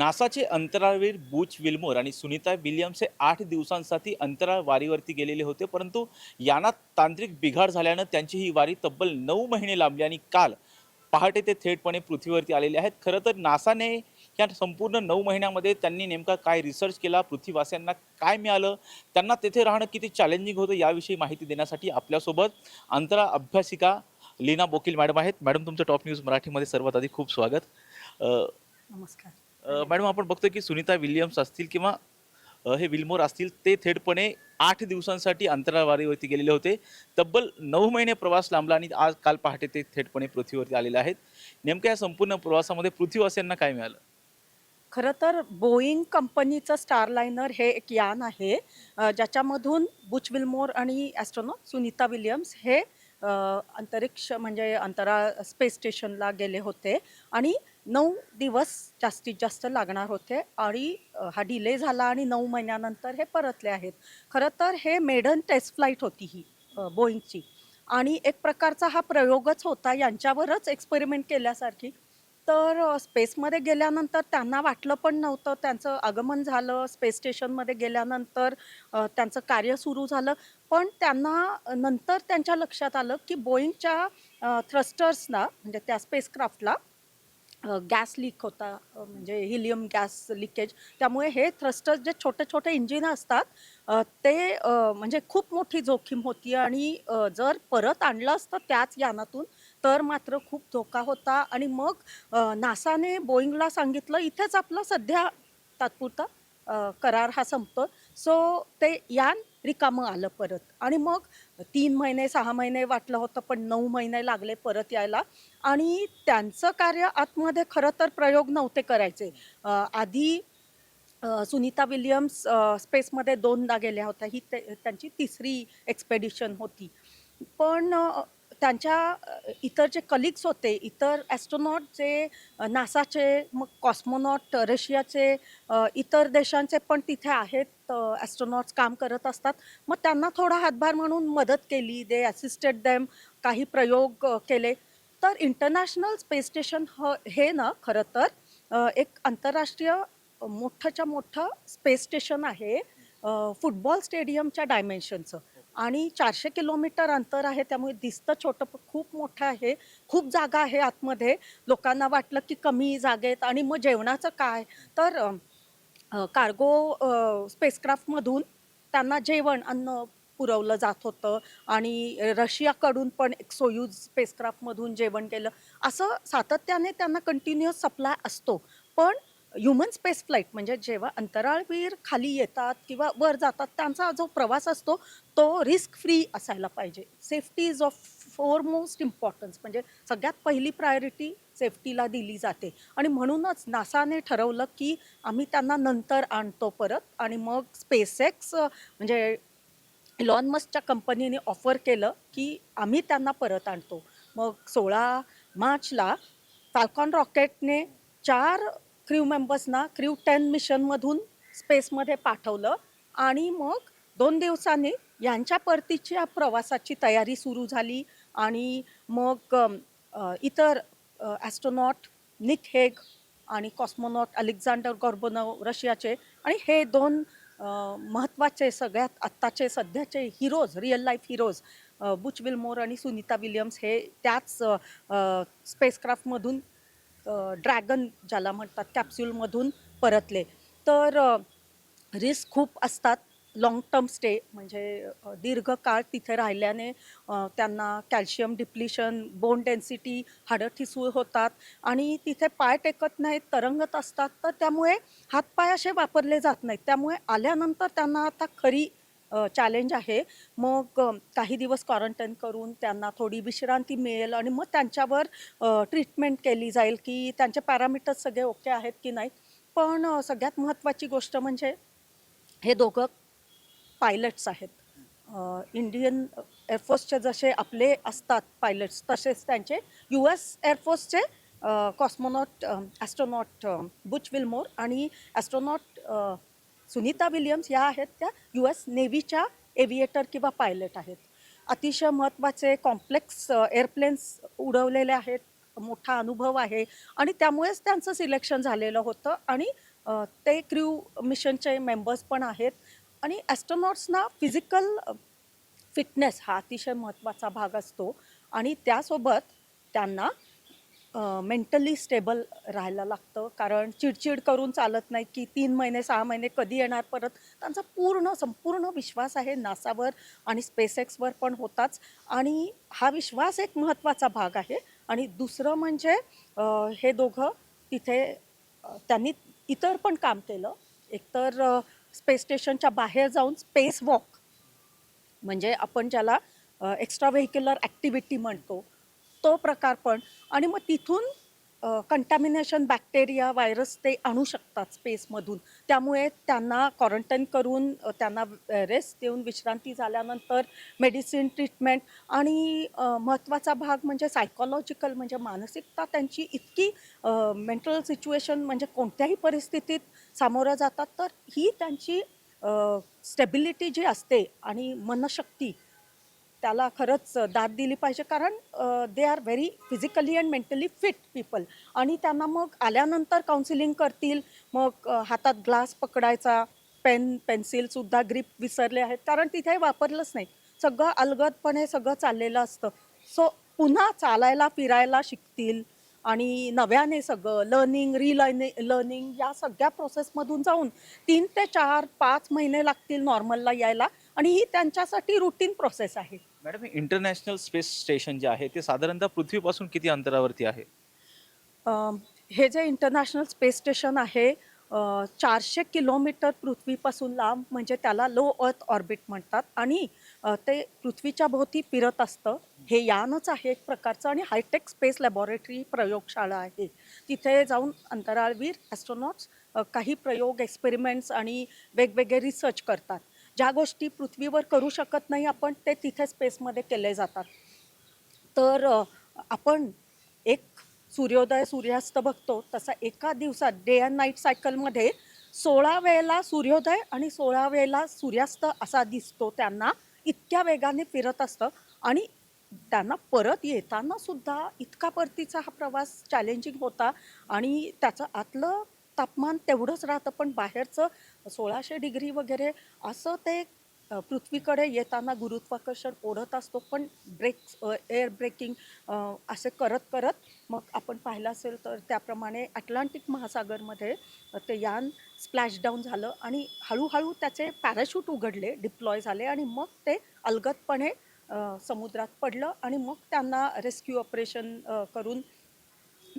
नासाचे अंतराळवीर बुच विल्मोर आणि सुनीता विलियम्स हे आठ दिवसांसाठी अंतराळ वारीवरती गेलेले होते परंतु यानात तांत्रिक बिघाड झाल्यानं त्यांची ही वारी तब्बल नऊ महिने लांबली आणि काल पहाटे ते थेटपणे पृथ्वीवरती आलेले आहेत. खरं तर नासाने या संपूर्ण नऊ महिन्यामध्ये त्यांनी नेमका काय रिसर्च केला पृथ्वीवासियांना काय मिळालं त्यांना तेथे राहणं किती चॅलेंजिंग होतं याविषयी माहिती देण्यासाठी आपल्यासोबत अंतराळ अभ्यासिका लीना बोकील मॅडम आहेत. मॅडम तुमचं टॉप न्यूज मराठीमध्ये सर्वात आधी खूप स्वागत. नमस्कार. मॅडम आपण बघतो की सुनीता विलियम्स असतील किंवा हे विल्मोर असतील ते थेटपणे आठ दिवसांसाठी अंतराळवारीवरती गेलेले होते. तब्बल नऊ महिने प्रवास लांबला आणि आज काल पहाटे ते थेटपणे पृथ्वीवरती आलेले आहेत. नेमक्या या संपूर्ण प्रवासामध्ये पृथ्वीवासियांना काय मिळालं? खरं तर बोईंग कंपनीचं स्टारलायनर हे एक यान आहे ज्याच्यामधून बुच विल्मोर आणि ॲस्ट्रॉनॉट सुनीता विलियम्स हे अंतरिक्ष म्हणजे अंतराळ स्पेस स्टेशनला गेले होते. आणि नऊ दिवस जास्तीत जास्त लागणार होते आणि हा डिले झाला आणि नऊ महिन्यानंतर हे परतले आहेत. खरं तर हे मेडन टेस्ट फ्लाईट होती ही बोईंगची आणि एक प्रकारचा हा प्रयोगच होता यांच्यावरच एक्सपेरिमेंट केल्यासारखी. तर स्पेसमध्ये गेल्यानंतर त्यांना वाटलं पण नव्हतं. त्यांचं आगमन झालं स्पेस स्टेशनमध्ये गेल्यानंतर त्यांचं कार्य सुरू झालं. पण त्यांना नंतर त्यांच्या लक्षात आलं की बोईंगच्या थ्रस्टर्सना म्हणजे त्या स्पेसक्राफ्टला गॅस लीक होता म्हणजे हिलियम गॅस लिकेज. त्यामुळे हे थ्रस्टर्स जे छोटे छोटे इंजिन असतात ते म्हणजे खूप मोठी जोखीम होती आणि जर परत आणलं असतं त्याच यानातून तर मात्र खूप धोका होता. आणि मग नासाने बोईंगला सांगितलं इथेच आपला सध्या तात्पुरता करार हा संपतो सो ते यान रिकामं आलं परत. आणि मग तीन महिने सहा महिने वाटलं होतं पण नऊ महिने लागले परत यायला. आणि त्यांचं कार्य आतमध्ये खरं तर प्रयोग नव्हते करायचे. आधी सुनीता विलियम्स स्पेसमध्ये दोनदा गेल्या होत्या. ही ते त्यांची तिसरी एक्सपेडिशन होती. पण त्यांच्या इतर जे कलिग्स होते इतर ॲस्ट्रोनॉट जे नासाचे मग कॉस्मोनॉट रशियाचे इतर देशांचे पण तिथे आहेत ॲस्ट्रोनॉट्स काम करत असतात. मग त्यांना थोडा हातभार म्हणून मदत केली दे असिस्टेड देम काही प्रयोग केले. तर इंटरनॅशनल स्पेस स्टेशन ह हे ना खरं तर एक आंतरराष्ट्रीय मोठंच्या मोठं स्पेस स्टेशन आहे फुटबॉल स्टेडियमच्या डायमेन्शनचं आणि चारशे किलोमीटर अंतर आहे त्यामुळे दिसतं छोटं पण खूप मोठं आहे. खूप जागा आहे आतमध्ये. लोकांना वाटलं की कमी जागेत आणि मग जेवणाचं काय? तर कार्गो स्पेसक्राफ्टमधून त्यांना जेवण अन्न पुरवलं जात होतं आणि रशियाकडून पण एक सोयूज स्पेसक्राफ्टमधून जेवण केलं. असं सातत्याने त्यांना कंटिन्युअस सप्लाय असतो. पण ह्युमन स्पेस फ्लाईट म्हणजे जेव्हा अंतराळवीर खाली येतात किंवा वर जातात त्यांचा जो प्रवास असतो तो रिस्क फ्री असायला पाहिजे. Safety is of foremost importance म्हणजे सगळ्यात पहिली प्रायोरिटी सेफ्टीला दिली जाते. आणि म्हणूनच नासाने ठरवलं की आम्ही त्यांना नंतर आणतो परत आणि मग स्पेसएक्स म्हणजे इलॉन मस्कच्या कंपनीने ऑफर केलं की आम्ही त्यांना परत आणतो. मग सोळा मार्चला फाल्कॉन रॉकेटने चार क्र्यू मेंबर्सना क्र्यू टेन मिशनमधून स्पेसमध्ये पाठवलं. आणि मग दोन दिवसांनी यांच्या परतीच्या प्रवासाची तयारी सुरू झाली. आणि मग इतर ॲस्ट्रोनॉट निक हेग आणि कॉस्मोनॉट अलेक्झांडर गॉर्बोनव रशियाचे आणि हे दोन महत्त्वाचे सगळ्यात आत्ताचे सध्याचे heroes real life heroes Butch Wilmore आणि सुनीता विलियम्स हे त्याच स्पेसक्राफ्टमधून ड्रॅगन ज्याला म्हणतात कॅप्स्यूलमधून परतले. तर रिस्क खूप असतात. लाँग टर्म स्टे म्हणजे दीर्घकाळ तिथे राहिल्याने त्यांना कॅल्शियम डिप्लिशन बोन डेन्सिटी हाडं ठिसूळ होतात आणि तिथे पाय टेकत नाहीत तरंगत असतात. तर त्यामुळे हातपाय असे वापरले जात नाहीत. त्यामुळे आल्यानंतर त्यांना आता खरी चॅलेंज आहे. मग काही दिवस क्वारंटाईन करून त्यांना थोडी विश्रांती मिळेल आणि मग त्यांच्यावर ट्रीटमेंट केली जाईल की त्यांचे पॅरामीटर्स सगळे ओके आहेत की नाही. पण सगळ्यात महत्त्वाची गोष्ट म्हणजे हे दोघं पायलट्स आहेत. इंडियन एअरफोर्सचे जसे आपले असतात पायलट्स तसेच त्यांचे यू एस एअरफोर्सचे कॉस्मोनॉट ॲस्ट्रोनॉट बुच विल्मोर आणि ॲस्ट्रोनॉट सुनीता विलियम्स या आहेत त्या यू एस नेव्हीच्या एव्हिएटर किंवा पायलट आहेत. अतिशय महत्त्वाचे कॉम्प्लेक्स एअरप्लेन्स उडवलेले आहेत. मोठा अनुभव आहे. आणि त्यामुळेच त्यांचं सिलेक्शन झालेलं होतं. आणि ते क्र्यू मिशनचे मेंबर्स पण आहेत. आणि ॲस्ट्रॉनॉट्सना फिजिकल फिटनेस हा अतिशय महत्त्वाचा भाग असतो. आणि त्यासोबत त्यांना मेंटली स्टेबल राहायला लागतं. कारण चिडचिड करून चालत नाही की तीन महिने सहा महिने कधी येणार परत? त्यांचा पूर्ण संपूर्ण विश्वास आहे नासावर आणि स्पेसएक्सवर पण होताच. आणि हा विश्वास एक महत्त्वाचा भाग आहे. आणि दुसरं म्हणजे हे दोघं तिथे त्यांनी इतर पण काम केलं. एकतर स्पेस स्टेशनच्या बाहेर जाऊन स्पेस वॉक म्हणजे आपण ज्याला एक्स्ट्रा व्हेक्युलर ॲक्टिव्हिटी म्हणतो. तो प्रकार पण. आणि मग तिथून कंटॅमिनेशन बॅक्टेरिया व्हायरस ते आणू शकतात स्पेसमधून त्यामुळे त्यांना क्वारंटाईन करून त्यांना रेस्ट देऊन विश्रांती झाल्यानंतर मेडिसिन ट्रीटमेंट आणि महत्त्वाचा भाग म्हणजे सायकोलॉजिकल म्हणजे मानसिकता त्यांची इतकी मेंटल सिच्युएशन म्हणजे कोणत्याही परिस्थितीत सामोरं जातात तर ही त्यांची स्टेबिलिटी जी असते आणि मनशक्ती त्याला खरंच दाद दिली पाहिजे. कारण they are very physically and mentally fit people आणि त्यांना मग आल्यानंतर काउन्सिलिंग करतील. मग हातात ग्लास पकडायचा पेन पेन्सिलसुद्धा ग्रीप विसरले आहेत. कारण तिथे वापरलंच नाही. सगळं अलगदपणे सगळं चाललेलं असतं. सो पुन्हा चालायला फिरायला शिकतील. आणि नव्याने सगळं लर्निंग रिलर्निंग लर्निंग या सगळ्या प्रोसेसमधून जाऊन तीन ते चार पाच महिने लागतील नॉर्मलला यायला. आणि ही त्यांच्यासाठी रुटीन प्रोसेस आहे. मॅडम इंटरनॅशनल स्पेस स्टेशन जे आहे ते साधारणतः पृथ्वीपासून किती अंतरावरती आहे? हे जे इंटरनॅशनल स्पेस स्टेशन आहे चारशे किलोमीटर पृथ्वीपासून लांब म्हणजे त्याला लो अर्थ ऑर्बिट म्हणतात. आणि अ, ते पृथ्वीच्या भोवती फिरत असतं. हे यानच आहे एक प्रकारचं आणि हायटेक स्पेस लॅबॉरेटरी प्रयोगशाळा आहे. तिथे जाऊन अंतराळवीर ॲस्ट्रॉनॉट्स काही प्रयोग एक्सपेरिमेंट्स आणि वेगवेगळे रिसर्च करतात. ज्या गोष्टी पृथ्वीवर करू शकत नाही आपण ते तिथे स्पेसमध्ये केले जातात. तर आपण एक सूर्योदय सूर्यास्त बघतो तसा एका दिवसात डे अँड नाईट सायकलमध्ये सोळा वेळेला सूर्योदय आणि सोळा वेळेला सूर्यास्त असा दिसतो. त्यांना इतक्या वेगाने फिरत असतं आणि त्यांना परत येताना सुद्धा इतका परतीचा हा प्रवास चॅलेंजिंग होता आणि त्याचं आतलं तापमान तेवढंच राहतं पण बाहेरचं सोळाशे डिग्री वगैरे असं ते पृथ्वीकडे येताना गुरुत्वाकर्षण ओढत असतो पण ब्रेक्स एअर ब्रेकिंग असे करत करत मग आपण पाहिलं असेल तर त्याप्रमाणे अटलांटिक महासागरमध्ये ते यान स्प्लॅश डाऊन झालं आणि हळूहळू त्याचे पॅराशूट उघडले डिप्लॉय झाले आणि मग ते अलगदपणे समुद्रात पडलं आणि मग त्यांना रेस्क्यू ऑपरेशन करून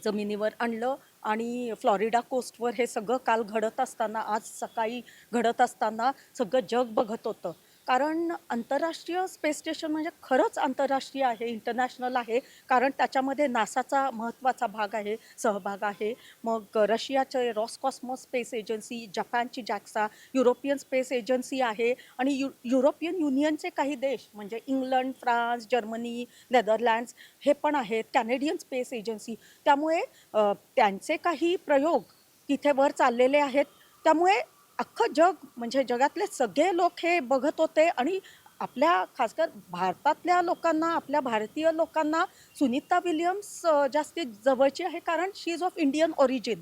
जमिनीवर आणलं. आणि फ्लॉरिडा कोस्टवर हे सगळं काल घडत असताना आज सकाळी घडत असताना सगळं जग बघत होतं. कारण आंतरराष्ट्रीय स्पेस स्टेशन म्हणजे खरंच आंतरराष्ट्रीय आहे इंटरनॅशनल आहे. कारण त्याच्यामध्ये नासाचा महत्त्वाचा भाग आहे सहभाग आहे. मग रशियाचे रॉसकॉस्मॉस स्पेस एजन्सी जपानची जॅक्सा युरोपियन स्पेस एजन्सी आहे. आणि यु युरोपियन युनियनचे काही देश म्हणजे इंग्लंड फ्रान्स जर्मनी नेदरलँड्स हे पण आहेत कॅनेडियन स्पेस एजन्सी त्यामुळे त्यांचे काही प्रयोग तिथे वर चाललेले आहेत. त्यामुळे अख्खं जग म्हणजे जगातले सगळे लोक हे बघत होते आणि आपल्या खासकर भारतातल्या लोकांना आपल्या भारतीय लोकांना सुनीता विलियम्स अ, जास्तीत जवळची आहे कारण she is of Indian origin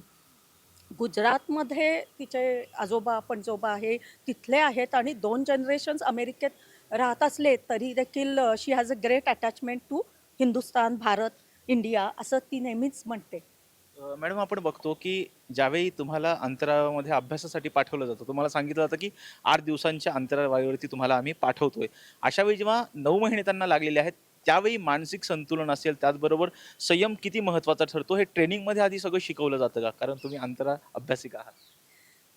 गुजरातमध्ये तिचे आजोबा पणजोबा आहे तिथले आहेत आणि दोन जनरेशन्स अमेरिकेत राहत असले तरी देखील she has a great attachment to Hindustan Bharat India असं ती नेहमीच म्हणते. मॅडम आपण बघतो की ज्यावेळी तुम्हाला अंतराळामध्ये अभ्यासासाठी पाठवलं जातं तुम्हाला सांगितलं जातं की आठ दिवसांच्या अंतराळवायूवरती तुम्हाला आम्ही पाठवतोय. अशा वेळी जेव्हा नऊ महिने त्यांना लागलेले आहेत त्यावेळी मानसिक संतुलन असेल त्याचबरोबर संयम किती महत्त्वाचा ठरतो हे ट्रेनिंगमध्ये आधी सगळं शिकवलं जातं का? कारण तुम्ही अंतराळ अभ्यासिक आहात.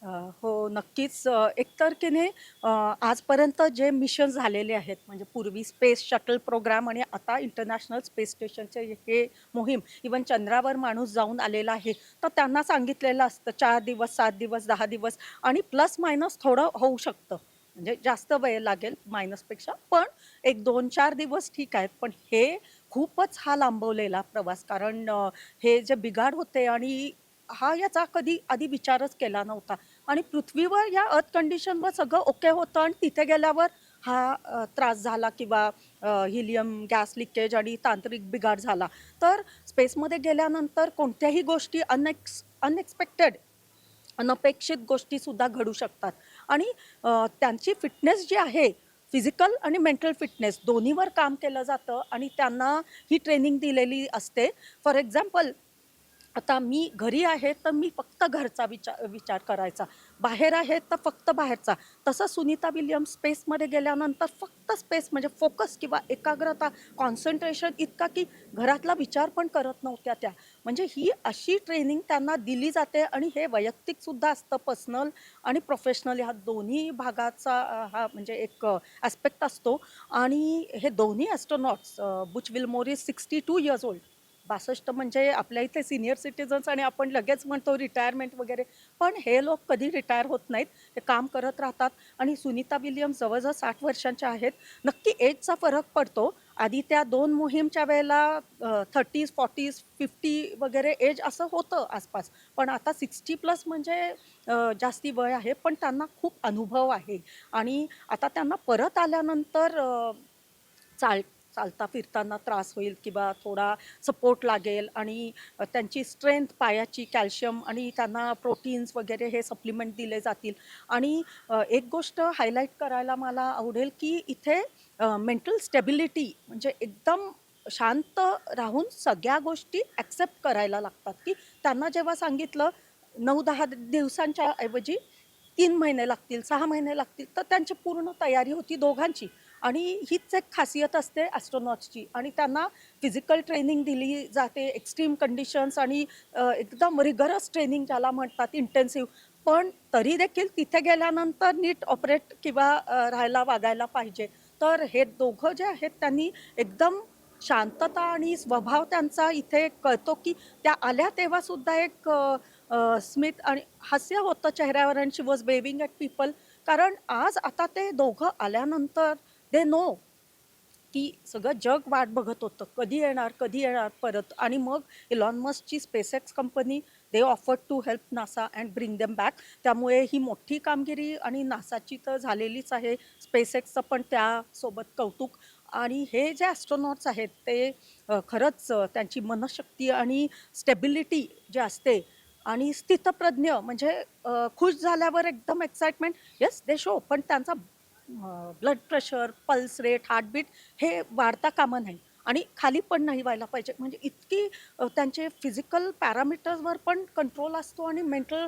हो नक्कीच. अ, एकतर की नाही आजपर्यंत जे मिशन झालेले आहेत म्हणजे पूर्वी स्पेस शटल प्रोग्राम आणि आता इंटरनॅशनल स्पेस स्टेशनचे हे मोहीम इवन चंद्रावर माणूस जाऊन आलेला आहे तर त्यांना सांगितलेलं असतं चार दिवस सात दिवस दहा दिवस आणि प्लस मायनस थोडं होऊ शकतं. म्हणजे जास्त वेळ लागेल मायनसपेक्षा पण एक दोन चार दिवस ठीक आहेत. पण हे खूपच हा लांबवलेला प्रवास कारण हे जे बिघाड होते आणि हा याचा कधी आधी विचारच केला नव्हता. आणि पृथ्वीवर या अर्थ कंडिशनवर सगळं ओके होतं आणि तिथे गेल्यावर हा त्रास झाला किंवा हिलियम गॅस लिकेज आणि तांत्रिक बिघाड झाला. तर स्पेसमध्ये गेल्यानंतर कोणत्याही गोष्टी अनएक्स अनएक्सपेक्टेड अनपेक्षित गोष्टीसुद्धा घडू शकतात. आणि त्यांची फिटनेस जी आहे फिजिकल आणि मेंटल फिटनेस दोन्हीवर काम केलं जातं आणि त्यांना ही ट्रेनिंग दिलेली असते. फॉर एक्झाम्पल आता मी घरी आहे तर मी फक्त घरचा विचार विचार करायचा. बाहेर आहे तर फक्त बाहेरचा. तसं सुनीता विलियम स्पेसमध्ये गेल्यानंतर फक्त स्पेस म्हणजे फोकस किंवा एकाग्रता कॉन्सन्ट्रेशन इतका की घरातला विचार पण करत नव्हत्या त्या. म्हणजे ही अशी ट्रेनिंग त्यांना दिली जाते आणि हे वैयक्तिकसुद्धा असतं पर्सनल आणि प्रोफेशनल. ह्या दोन्ही भागाचा हा म्हणजे एक ॲस्पेक्ट असतो. आणि हे दोन्ही astronauts Butch Wilmore sixty two years old पासष्ट म्हणजे आपल्या इथे सिनियर सिटीजन्स आणि आपण लगेच म्हणतो रिटायरमेंट वगैरे. पण हे लोक कधी रिटायर होत नाहीत. ते काम करत राहतात. आणि सुनीता विलियम जवळजवळ साठ वर्षांच्या आहेत. नक्की एजचा फरक पडतो. आधी त्या दोन मोहीमच्या वेळेला थर्टीज फॉर्टीज फिफ्टी वगैरे एज असं होतं आसपास. पण आता सिक्स्टी प्लस म्हणजे जास्ती वय आहे. पण त्यांना खूप अनुभव आहे. आणि आता त्यांना परत आल्यानंतर चाल चालता फिरताना त्रास होईल किंवा थोडा सपोर्ट लागेल आणि त्यांची स्ट्रेंथ पायाची कॅल्शियम आणि त्यांना प्रोटीन्स वगैरे हे सप्लिमेंट दिले जातील. आणि एक गोष्ट हायलाईट करायला मला आवडेल की इथे मेंटल स्टेबिलिटी म्हणजे एकदम शांत राहून सगळ्या गोष्टी ॲक्सेप्ट करायला लागतात. की त्यांना जेव्हा सांगितलं नऊ दहा दिवसांच्या ऐवजी तीन महिने लागतील सहा महिने लागतील तर त्यांची पूर्ण तयारी होती दोघांची. आणि हीच एक खासियत असते ॲस्ट्रॉनॉट्सची आणि त्यांना फिजिकल ट्रेनिंग दिली जाते एक्स्ट्रीम कंडिशन्स आणि एकदम रिगरस ट्रेनिंग ज्याला म्हणतात इंटेन्सिव्ह पण तरी देखील तिथे गेल्यानंतर नीट ऑपरेट किंवा राहायला वागायला पाहिजे. तर हे दोघं जे आहेत त्यांनी एकदम शांतता आणि स्वभाव त्यांचा इथे कळतो की त्या आल्या तेव्हा सुद्धा एक स्मित आणि हास्य होतं चेहऱ्यावर. And she was waving at people कारण आज आता ते दोघं आल्यानंतर दे नो. की सगळं जग वाट बघत होतं. कधी येणार कधी येणार परत. आणि मग Elon मस्कची SpaceX company they offer to help NASA and bring them back त्यामुळे ही मोठी कामगिरी आणि नासाची तर झालेलीच आहे. स्पेसएक्सचं पण त्यासोबत कौतुक. आणि हे जे ॲस्ट्रॉनॉट्स आहेत ते खरंच त्यांची मनशक्ती आणि स्टेबिलिटी जे असते आणि स्थितप्रज्ञ म्हणजे खुश झाल्यावर एकदम एक्साइटमेंट येस दे शो पण त्यांचा blood pressure pulse rate heartbeat हे वाढता कामा नाही. आणि खाली पण नाही व्हायला पाहिजे. म्हणजे इतकी त्यांचे फिजिकल पॅरामीटर्सवर पण कंट्रोल असतो आणि मेंटल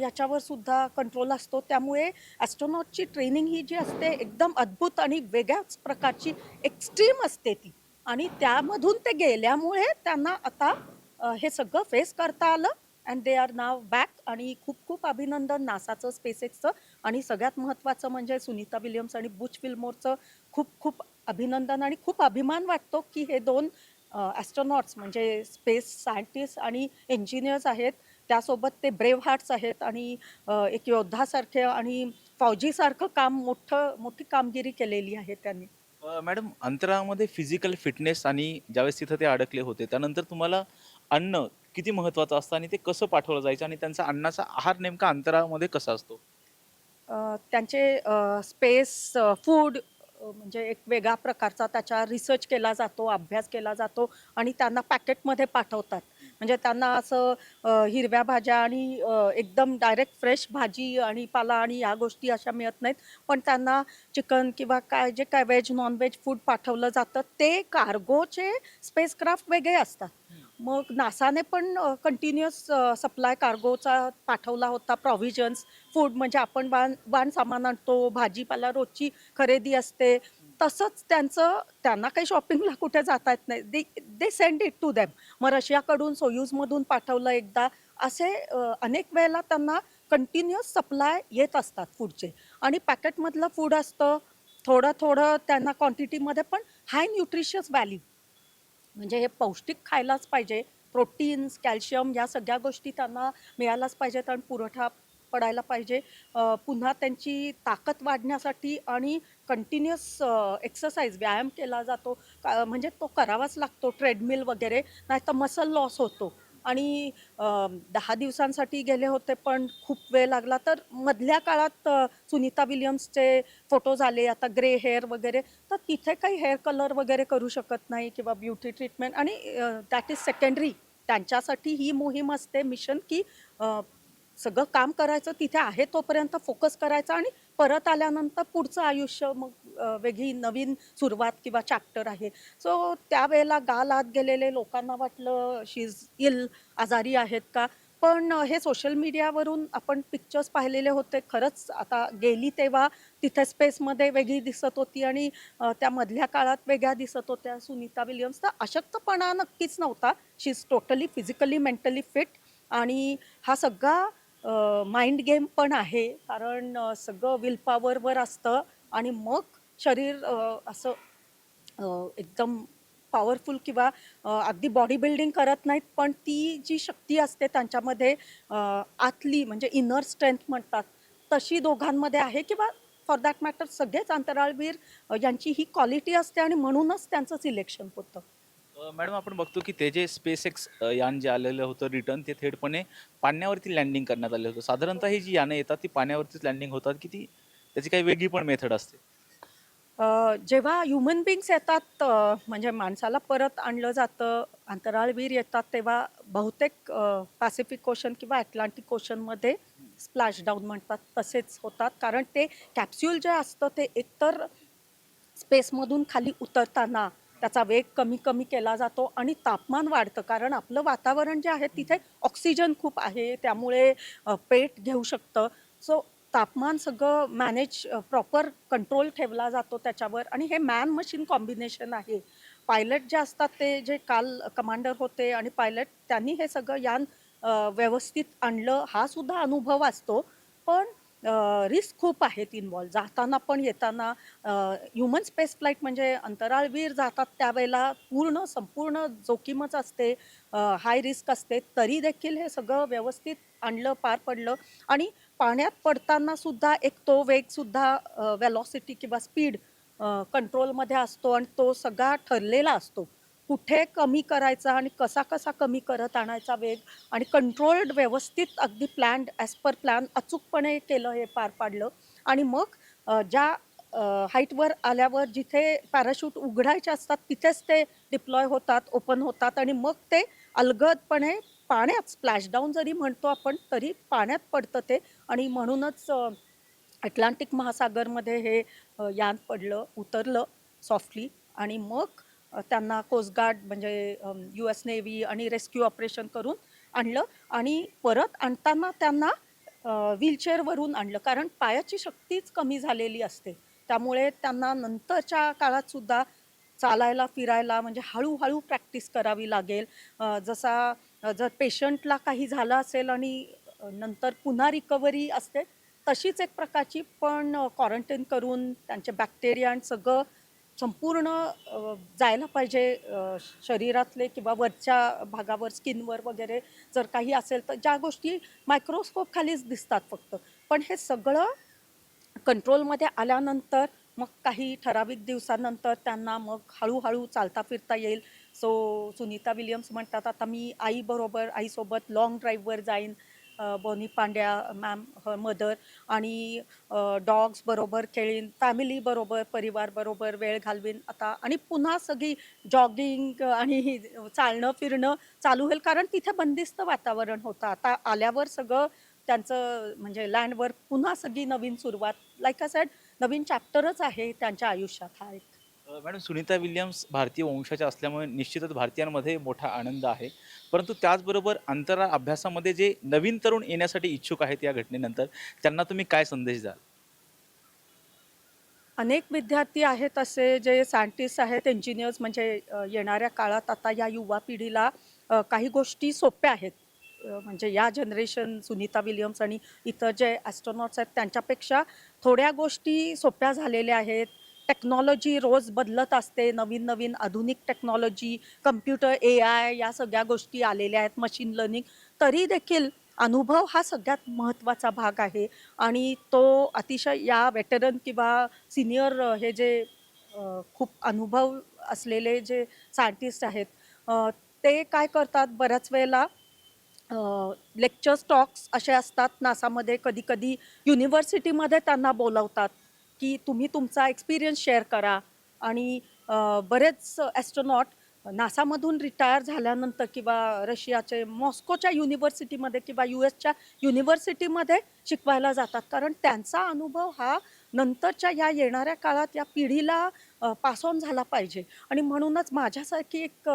याच्यावर सुद्धा कंट्रोल असतो. त्यामुळे ॲस्ट्रॉनॉटची ट्रेनिंग ही जी असते एकदम अद्भुत आणि वेगळ्याच प्रकारची एक्स्ट्रीम असते ती. आणि त्यामधून ते गेल्यामुळे त्यांना आता हे सगळं फेस करता आलं. And they are now back आणि खूप खूप अभिनंदन नासाचं स्पेसेसचं आणि सगळ्यात महत्त्वाचं म्हणजे सुनीता विलियम्स आणि बुच फिल्मोरचं खूप खूप अभिनंदन आणि खूप अभिमान वाटतो की हे दोन ॲस्ट्रॉनॉट्स म्हणजे स्पेस सायंटिस्ट आणि इंजिनियर्स आहेत. त्यासोबत ते ब्रेव्ह हार्ट्स आहेत आणि एक योद्धासारखे आणि फौजीसारखं काम मोठं मोठी कामगिरी केलेली आहे त्यांनी. मॅडम अंतरामध्ये फिजिकल फिटनेस आणि ज्यावेळेस तिथं ते अडकले होते त्यानंतर तुम्हाला अन्न किती महत्त्वाचं असतं आणि ते कसं पाठवलं जायचं आणि त्यांचा अन्नाचा आहार नेमका अंतरामध्ये कसा असतो? त्यांचे स्पेस फूड म्हणजे एक वेगळा प्रकारचा त्याच्या रिसर्च केला जातो अभ्यास केला जातो आणि त्यांना पॅकेटमध्ये पाठवतात. म्हणजे त्यांना असं हिरव्या भाज्या आणि एकदम डायरेक्ट फ्रेश भाजी आणि पाला आणि या गोष्टी अशा मिळत नाहीत. पण त्यांना चिकन किंवा काय जे काय व्हेज नॉनव्हेज फूड पाठवलं जातं ते कार्गोचे स्पेसक्राफ्ट वेगळे असतात. मग नासाने पण कंटिन्युअस सप्लाय कार्गोचा पाठवला होता प्रॉव्हिजन्स फूड म्हणजे आपण वाण वाण सामान आणतो भाजीपाला रोजची खरेदी असते. तसंच त्यांचं त्यांना काही शॉपिंगला कुठे जाता येत नाही. They they send it to them मग रशियाकडून सोयूजमधून पाठवलं एकदा. असे अनेक वेळेला त्यांना कंटिन्युअस सप्लाय येत असतात फूडचे आणि पॅकेटमधलं फूड असतं. थोडं थोडं त्यांना क्वांटिटीमध्ये पण हाय न्यूट्रिशियस व्हॅल्यू म्हणजे हे पौष्टिक खायलाच पाहिजे. प्रोटीन्स कॅल्शियम या सगळ्या गोष्टी त्यांना मिळायलाच पाहिजेत आणि पुरवठा पडायला पाहिजे. पुन्हा त्यांची ताकद वाढण्यासाठी आणि कंटिन्युअस एक्सरसाइज व्यायाम केला जातो. का म्हणजे तो करावाच लागतो ट्रेडमिल वगैरे. नाही तर मसल लॉस होतो. आणि दहा दिवसांसाठी गेले होते पण खूप वेळ लागला. तर मधल्या काळात सुनीता विलियम्सचे फोटोज आले आता ग्रे हेअर वगैरे. तर तिथे काही हेअर कलर वगैरे करू शकत नाही किंवा ब्युटी ट्रीटमेंट आणि दॅट इज सेकंडरी त्यांच्यासाठी ही मोहीम असते मिशन की सगळं काम करायचं तिथे आहे तोपर्यंत फोकस करायचा आणि परत आल्यानंतर पुढचं आयुष्य मग वेगळी नवीन सुरुवात किंवा चॅप्टर आहे. सो त्यावेळेला गाल आत गेलेले लोकांना वाटलं शीज इल आजारी आहेत का? पण हे सोशल मीडियावरून आपण पिक्चर्स पाहिलेले होते. खरंच आता गेली तेव्हा तिथे स्पेसमध्ये वेगळी दिसत होती आणि त्या मधल्या काळात वेगळ्या दिसत होत्या. सुनीता विलियम्स तर अशक्तपणा नक्कीच नव्हता. She is totally physically mentally fit आणि हा सगळा माइंड गेम पण आहे. कारण सगळं विलपावरवर असतं आणि मग शरीर असं एकदम पॉवरफुल किंवा अगदी बॉडी बिल्डिंग करत नाहीत पण ती जी शक्ती असते त्यांच्यामध्ये आतली म्हणजे इनर स्ट्रेंथ म्हणतात तशी दोघांमध्ये आहे किंवा फॉर दॅट मॅटर सगळेच अंतराळवीर यांची ही क्वालिटी असते आणि म्हणूनच त्यांचं सिलेक्शन होतं. मॅडम आपण बघतो की ते जे स्पेस एक्स यान जे आलेलं होतं रिटर्न ते थेटपणे पाण्यावरती लँडिंग करण्यात आलं होतं. साधारणतः ही जी यानं येतात ती पाण्यावरतीच लँडिंग होतात की ती त्याची काही वेगळी पण मेथड असते? जेव्हा ह्युमन बिंग्स येतात म्हणजे माणसाला परत आणलं जातं अंतराळवीर येतात तेव्हा बहुतेक पॅसिफिक ओशन किंवा अटलांटिक ओशनमध्ये स्प्लॅश डाऊन म्हणतात तसेच होतात. कारण ते कॅप्स्यूल जे असतं ते एकतर स्पेसमधून खाली उतरताना त्याचा वेग कमी कमी केला जातो आणि तापमान वाढतं. कारण आपलं वातावरण जे आहे तिथे ऑक्सिजन खूप आहे त्यामुळे पेट घेऊ शकतं. सो तापमान सगळं मॅनेज प्रॉपर कंट्रोल ठेवला जातो त्याच्यावर. आणि हे मॅन मशीन कॉम्बिनेशन आहे. पायलट जे असतात ते जे काल कमांडर होते आणि पायलट त्यांनी हे सगळं यान व्यवस्थित आणलं. हा सुद्धा अनुभव असतो. पण रिस्क खूप आहेत इन्वॉल्व जाताना पण येताना ह्युमन स्पेस फ्लाईट म्हणजे अंतराळवीर जातात त्यावेळेला पूर्ण संपूर्ण जोखीमच असते हाय रिस्क असते. तरी देखील हे सगळं व्यवस्थित आणलं पार पडलं. आणि पाण्यात पडताना सुद्धा एक तो वेगसुद्धा वेलॉसिटी किंवा स्पीड कंट्रोलमध्ये असतो आणि तो सगळा ठरलेला असतो. कुठे कमी करायचा आणि कसा कसा कमी करत आणायचा वेग आणि कंट्रोल्ड व्यवस्थित अगदी प्लॅन ॲज पर प्लॅन अचूकपणे केलं हे पार पाडलं. आणि मग ज्या हाईटवर आल्यावर जिथे पॅराशूट उघडायचे असतात तिथेच ते डिप्लॉय होतात ओपन होतात आणि मग ते अलगदपणे पाण्यात स्प्लॅशडाऊन जरी म्हणतो आपण तरी पाण्यात पडतं ते. आणि म्हणूनच अटलांटिक महासागरमध्ये हे यान पडलं उतरलं सॉफ्टली आणि मग त्यांना कोस्टगार्ड म्हणजे यू एस नेव्ही आणि रेस्क्यू ऑपरेशन करून आणलं आणि परत आणताना त्यांना व्हीलचेअरवरून आणलं. कारण पायाची शक्तीच कमी झालेली असते. त्यामुळे त्यांना नंतरच्या काळातसुद्धा चालायला फिरायला म्हणजे हळूहळू प्रॅक्टिस करावी लागेल. जसा जर पेशंटला काही झालं असेल आणि नंतर पुन्हा रिकव्हरी असते तशीच एक प्रकारची पण क्वारंटाईन करून त्यांचे बॅक्टेरिया आणि सगळं संपूर्ण जायला पाहिजे शरीरातले किंवा वरच्या भागावर स्किनवर वगैरे जर काही असेल तर ज्या गोष्टी मायक्रोस्कोप खालीच दिसतात फक्त. पण हे सगळं कंट्रोलमध्ये आल्यानंतर मग काही ठराविक दिवसानंतर त्यांना मग हळूहळू चालता फिरता येईल. सो सुनीता विलियम्स म्हणतात आता मी आईबरोबर आईसोबत लॉंग ड्राईव्हवर जाईन. बोनी पांड्या मॅम मदर आणि डॉग्स बरोबर खेळीन फॅमिली बरोबर परिवार बरोबर वेळ घालवीन आता. आणि पुन्हा सगळी जॉगिंग आणि चालणं फिरणं चालू होईल कारण तिथे बंदिस्त वातावरण होतं. आता आल्यावर सगळं त्यांचं म्हणजे लँडवर पुन्हा सगळी नवीन सुरुवात. लाईक अ सॅड नवीन चॅप्टरच आहे त्यांच्या आयुष्यात हा एक. मॅडम सुनीता विल्यम्स भारतीय वंशाच्या असल्यामुळे निश्चितच भारतीयांमध्ये मोठा आनंद आहे. परंतु त्याचबरोबर अंतराळ अभ्यासामध्ये जे नवीन तरुण येण्यासाठी इच्छुक आहेत या घटनेनंतर त्यांना तुम्ही काय संदेश द्याल? अनेक विद्यार्थी आहेत असे जे सायंटिस्ट आहेत इंजिनियर्स म्हणजे येणाऱ्या काळात आता या युवा पिढीला काही गोष्टी सोप्या आहेत. म्हणजे या जनरेशन सुनीता विलियम्स आणि इतर जे ॲस्ट्रॉनॉट्स आहेत त्यांच्यापेक्षा थोड्या गोष्टी सोप्या झालेल्या आहेत. टेक्नॉलॉजी रोज बदलत असते. नवीन नवीन आधुनिक टेक्नॉलॉजी कम्प्युटर ए आय या सगळ्या गोष्टी आलेल्या आहेत मशीन लर्निंग तरी देखील अनुभव हा सगळ्यात महत्त्वाचा भाग आहे. आणि तो अतिशय या वेटरन किंवा सिनियर हे जे खूप अनुभव असलेले जे सायंटिस्ट आहेत ते काय करतात? बऱ्याच वेळेला लेक्चर्स टॉक्स असे असतात. नासामध्ये कधी कधी युनिव्हर्सिटीमध्ये त्यांना बोलवतात. की तुम्ही तुमचा एक्सपिरियन्स शेअर करा. आणि बरेच ॲस्ट्रॉनॉट नासामधून रिटायर झाल्यानंतर किंवा रशियाचे मॉस्कोच्या युनिव्हर्सिटीमध्ये किंवा यू एसच्या युनिव्हर्सिटीमध्ये शिकवायला जातात. कारण त्यांचा अनुभव हा नंतरच्या या येणाऱ्या काळात या पिढीला पास ऑन झाला पाहिजे. आणि म्हणूनच माझ्यासारखी एक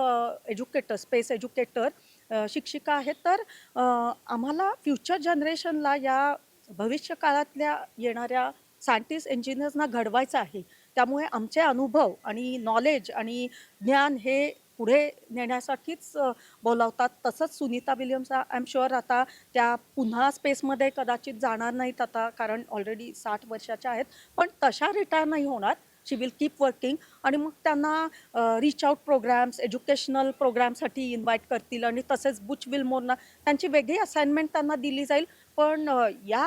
एज्युकेटर स्पेस एज्युकेटर शिक्षिका आहे तर आम्हाला फ्युचर जनरेशनला या भविष्य काळातल्या येणाऱ्या सायंटिस्ट इंजिनियर्सना घडवायचं आहे. त्यामुळे आमचे अनुभव आणि नॉलेज आणि ज्ञान हे पुढे नेण्यासाठीच बोलावतात. तसंच Sunita Williams I am sure आता त्या पुन्हा स्पेसमध्ये कदाचित जाणार नाहीत आता कारण ऑलरेडी साठ वर्षाच्या आहेत. पण तशा रिटायर नाही होणार. शी विल कीप वर्किंग आणि मग त्यांना रीच आउट प्रोग्राम्स एज्युकेशनल प्रोग्रामसाठी इन्व्हाइट करतील. आणि तसेच बुच विल मोरना त्यांची वेगळी असाइनमेंट त्यांना दिली जाईल. पण या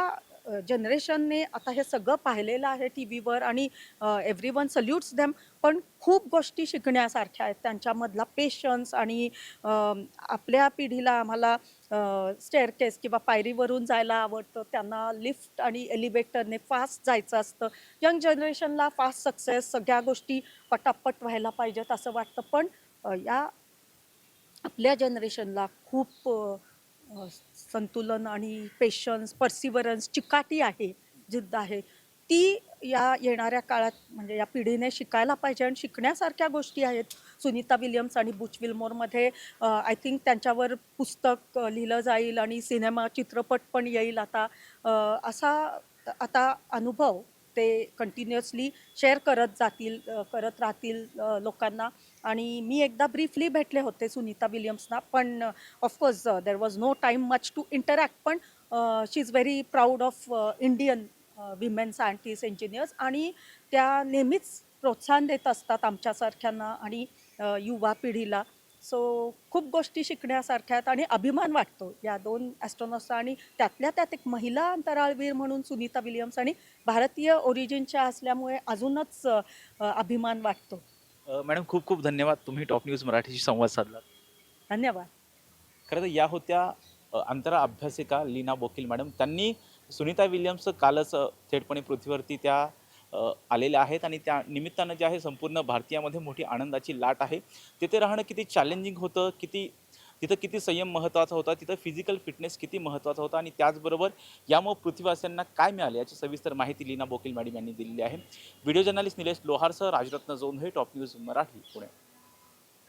जनरेशनने आता हे सगळं पाहिलेलं आहे टी व्हीवर आणि एव्हरी वन सल्यूट्स देम पण खूप गोष्टी शिकण्यासारख्या आहेत. त्यांच्यामधला पेशन्स आणि आपल्या पिढीला आम्हाला स्टेअरकेस किंवा पायरीवरून जायला आवडतं. त्यांना लिफ्ट आणि एलिव्हेटरने फास्ट जायचं असतं. यंग जनरेशनला फास्ट सक्सेस सगळ्या गोष्टी पटापट व्हायला पाहिजेत असं वाटतं. पण या आपल्या जनरेशनला खूप संतुलन आणि पेशन्स पर्सिवरन्स चिकाटी आहे जिद्द आहे. ती या येणाऱ्या काळात म्हणजे या पिढीने शिकायला पाहिजे आणि शिकण्यासारख्या गोष्टी आहेत. सुनीता विलियम्स आणि बुच विल्मोरमध्ये आय थिंक त्यांच्यावर पुस्तक लिहिलं जाईल आणि सिनेमा चित्रपट पण येईल आता. असा आता अनुभव ते कंटिन्युअसली शेअर करत जातील करत राहतील लोकांना. आणि मी एकदा ब्रीफली भेटले होते सुनीता विलियम्सना पण of course there was no time much to interact पण she is very proud of Indian women scientist engineers आणि त्या नेहमीच प्रोत्साहन देत असतात आमच्यासारख्यांना आणि uh, युवा पिढीला. सो खूप गोष्टी शिकण्यासारख्या आहेत आणि अभिमान वाटतो या दोन ॲस्ट्रॉनॉट्सचा आणि त्यातल्या त्यात एक महिला अंतराळवीर म्हणून सुनीता विलियम्स आणि भारतीय ओरिजिनच्या असल्यामुळे अजूनच uh, अभिमान वाटतो. अ, मॅडम खूप खूप धन्यवाद तुम्ही टॉप न्यूज मराठीशी संवाद साधला धन्यवाद. खरं तर या होत्या अ, अंतरा अभ्यासिका लीना बोकील मॅडम. त्यांनी सुनीता विलियम्स कालच अ, थेटपणे पृथ्वीवरती त्या अ, आलेल्या आहेत आणि त्या निमित्तानं जे आहे संपूर्ण भारतीयामध्ये मोठी आनंदाची लाट आहे. तिथे राहणं किती चॅलेंजिंग होतं किती तिथं किती संयम महत्त्वाचा होता तिथं फिजिकल फिटनेस किती महत्त्वाचा होता आणि त्याचबरोबर यामुळे पृथ्वीवासियांना काय मिळाले याची सविस्तर माहिती लीना बोकील मॅडम यांनी दिलेली आहे. व्हिडिओ जर्नलिस्ट निलेश लोहारसह राजरत्न जोंधळे टॉप न्यूज मराठी पुणे.